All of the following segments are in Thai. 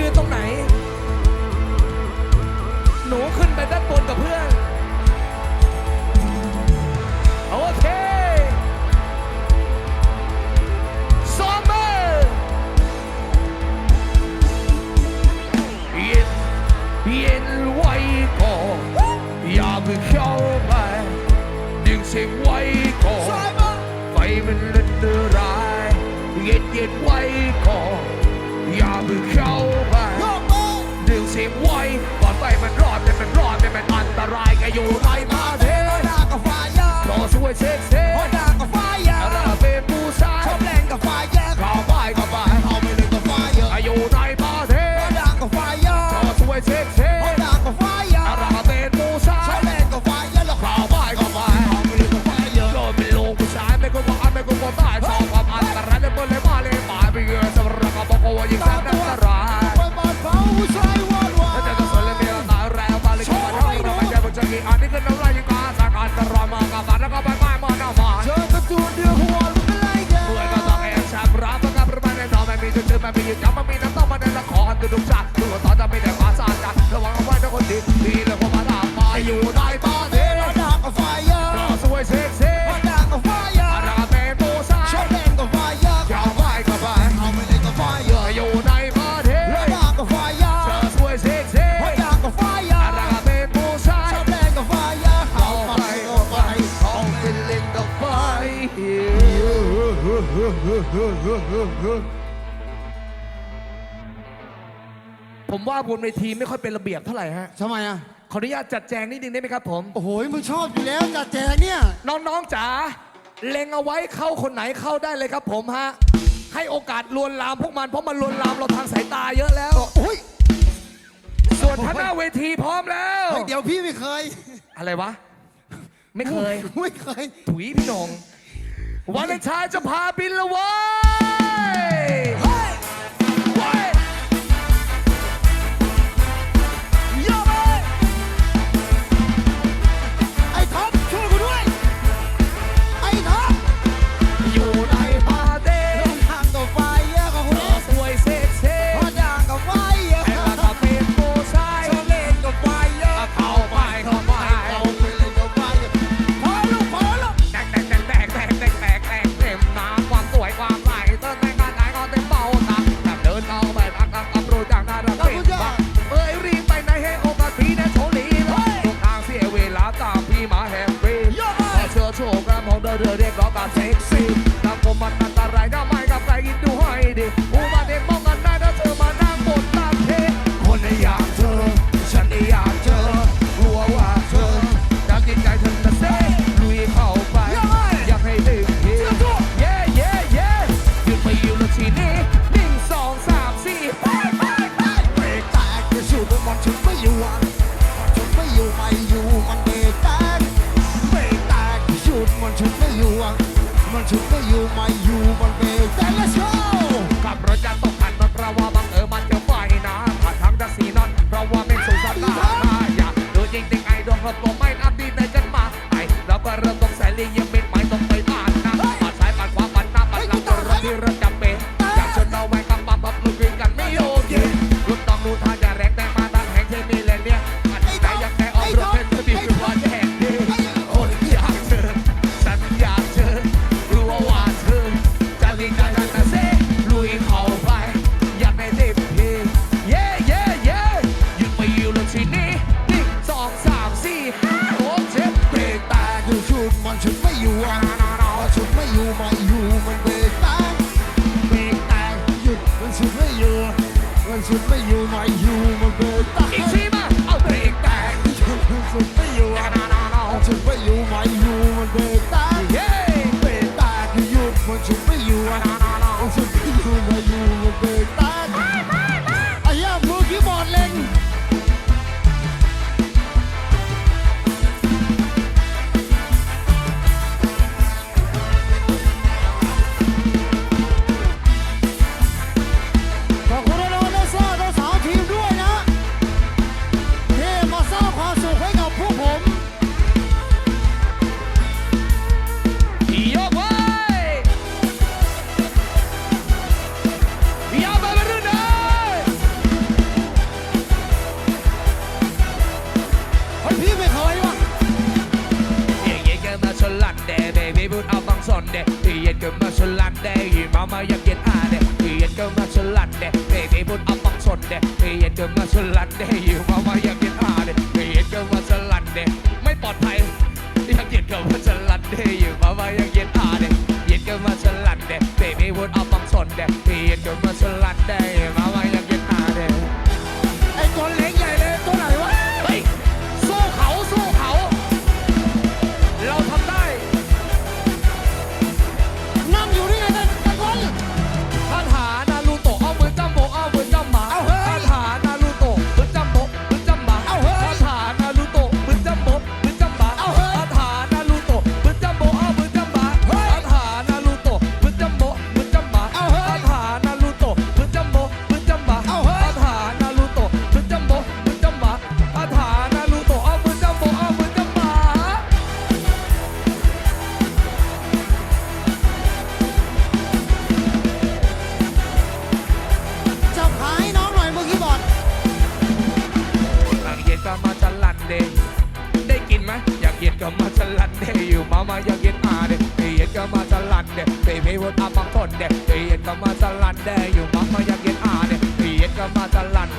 ยืนตรงไหน หนูขึ้นไปด้านบนกับเพื่อน โอเคซมเบอเย็นเย็นไวก่อนอย่าเพิ่เข้าไปดึงเสียงไว้ก่อนไฟมันเลือดร้ายเย็นเย็นไว้ก่อน Yabukha ไว้ก่อนไปมันรอดไม่เป็นรอดไม่เป็นอันตรายก็อยู่ไรมา ผมว่าบนเวทีไม่ค่อยเป็นระเบียบเท่าไหร่ฮะ ทำไมอะ ขออนุญาตจัดแจงนิดนึงได้ไหมครับผม โอ้โหมึงชอบอยู่แล้วจัดแจงเนี่ย น้องๆจ๋าเล็งเอาไว้เข้าคนไหนเข้าได้เลยครับผมฮะ ให้โอกาสลวนลามพวกมันเพราะมันลวนลามเราทางสายตาเยอะแล้ว โอ้ยส่วนท่างหน้าเวทีพร้อมแล้วเดี๋ยวพี่ไม่เคย อะไรวะ ไม่เคย ไม่เคย ถุยพี่นงวันเลนชายจะพาบินละวะ Hey! can't say Muhammad Bob ยเย็นก็มาสลัดเดย์อยู่มาว่าอย่าเกียนอาเดย์เย็นก็มาสลัดเดย์ไม่ปลอดภัยอยากเย็นก็มาสลัดเดย์อยู่มาว่าอยากเย็นอาเดย์เย็นก็มาสลัดเดย์เบบี้วุ้นเอาปังสนเดย์เย็นก็มาสลัดเดย์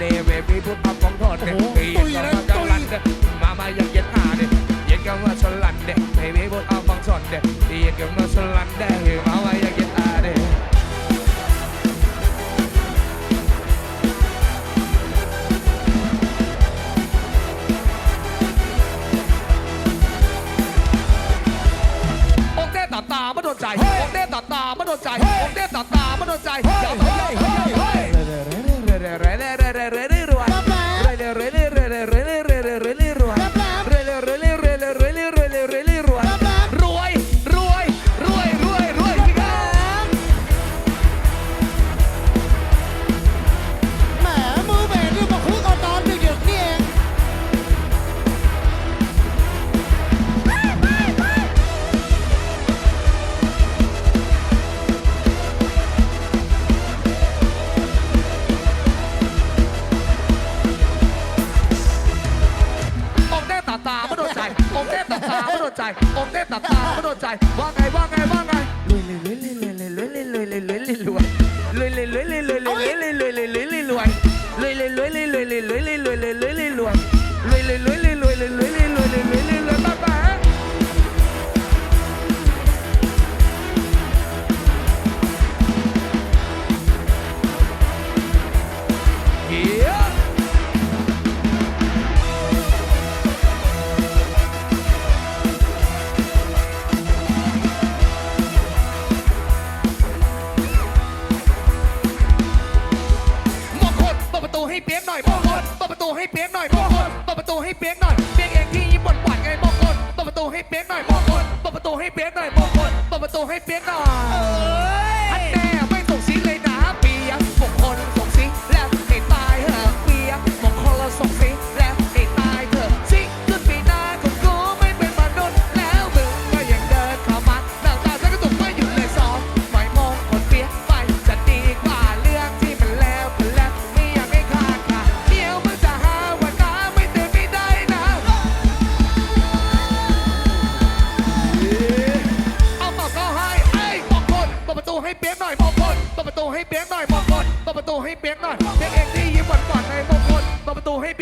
เดเวฟีพูดคำของทอดเด็กตีก็มาจลันเด็มามาอยากเย็นหาเด็เย็นก็มาชลันเด็กเบบีพูดเอาของชดเด็กตีก็มาชลันเด็มามาอยากเย็นหาเด็กตาไม่โดนใจผมเต้ตาตาไม่โดนใจผมเด้ตาตาไม่โดนใจเฮ้ยเฮ้ยเฮ้ย lưỡi li lưỡi li lưỡi ให้เปียกหน่อยมองคนเปิดประตูให้เปียกหน่อยเปียกเองที่ญี่ปุ่นไงบองคนเปิดประตูให้เปียกหน่อยบองคนเปิดประตูให้เปียกหน่อยบองคนเปิดประตูให้เปียกหน่อย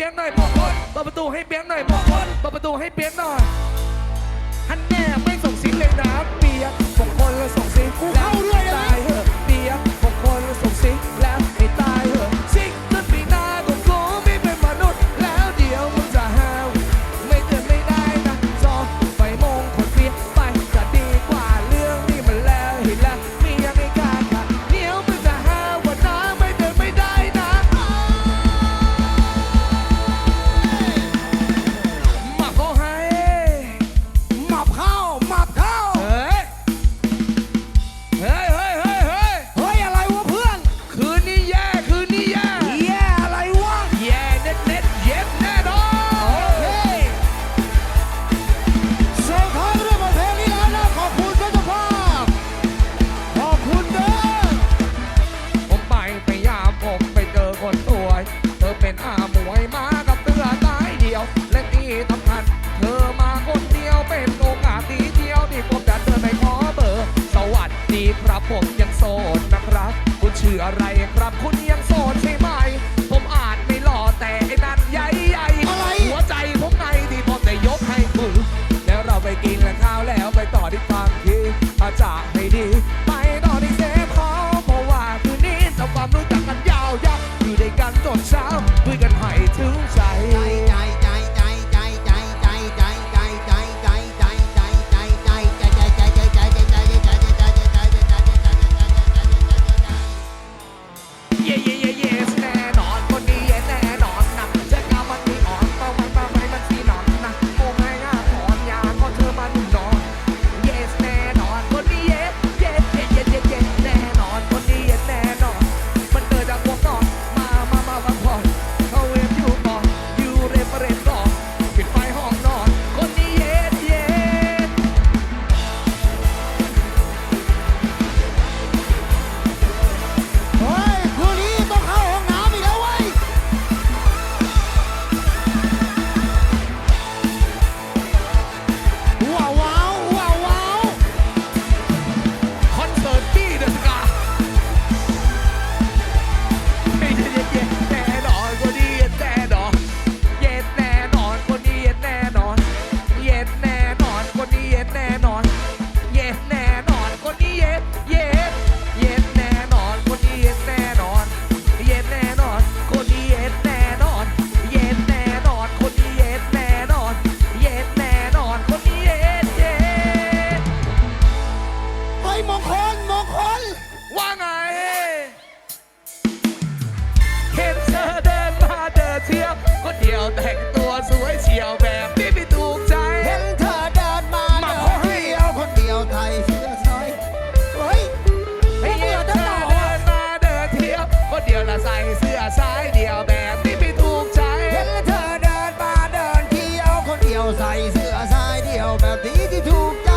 ยงหน่อยบอกคนเปิดประตูให้เปียงหน่อยบอกคนเปิดประตูให้เปียงหน่อยฮันแน่ไม่ส่งซิงเลยนะเปียกสองคนแล้วส่งซิกูเข้าด้วยนะ แต่งตัวสวยเฉียวแบบนี้ไม่ถูกใจ เห็นเธอเดินมามาขอให้เอาคนเดียวไทยเสื้อซ้อยเฮ้ยไม่เธอเดินมาเดินเที่ยวคนเดียวละใส่เสื้อสายเดียวแบบนี้ไม่ถูกใจ เห็นเธอเดินมาเดินเที่ยวคนเดียวใส่เสื้อสายเดียวแบบนี้ที่ถูกใจ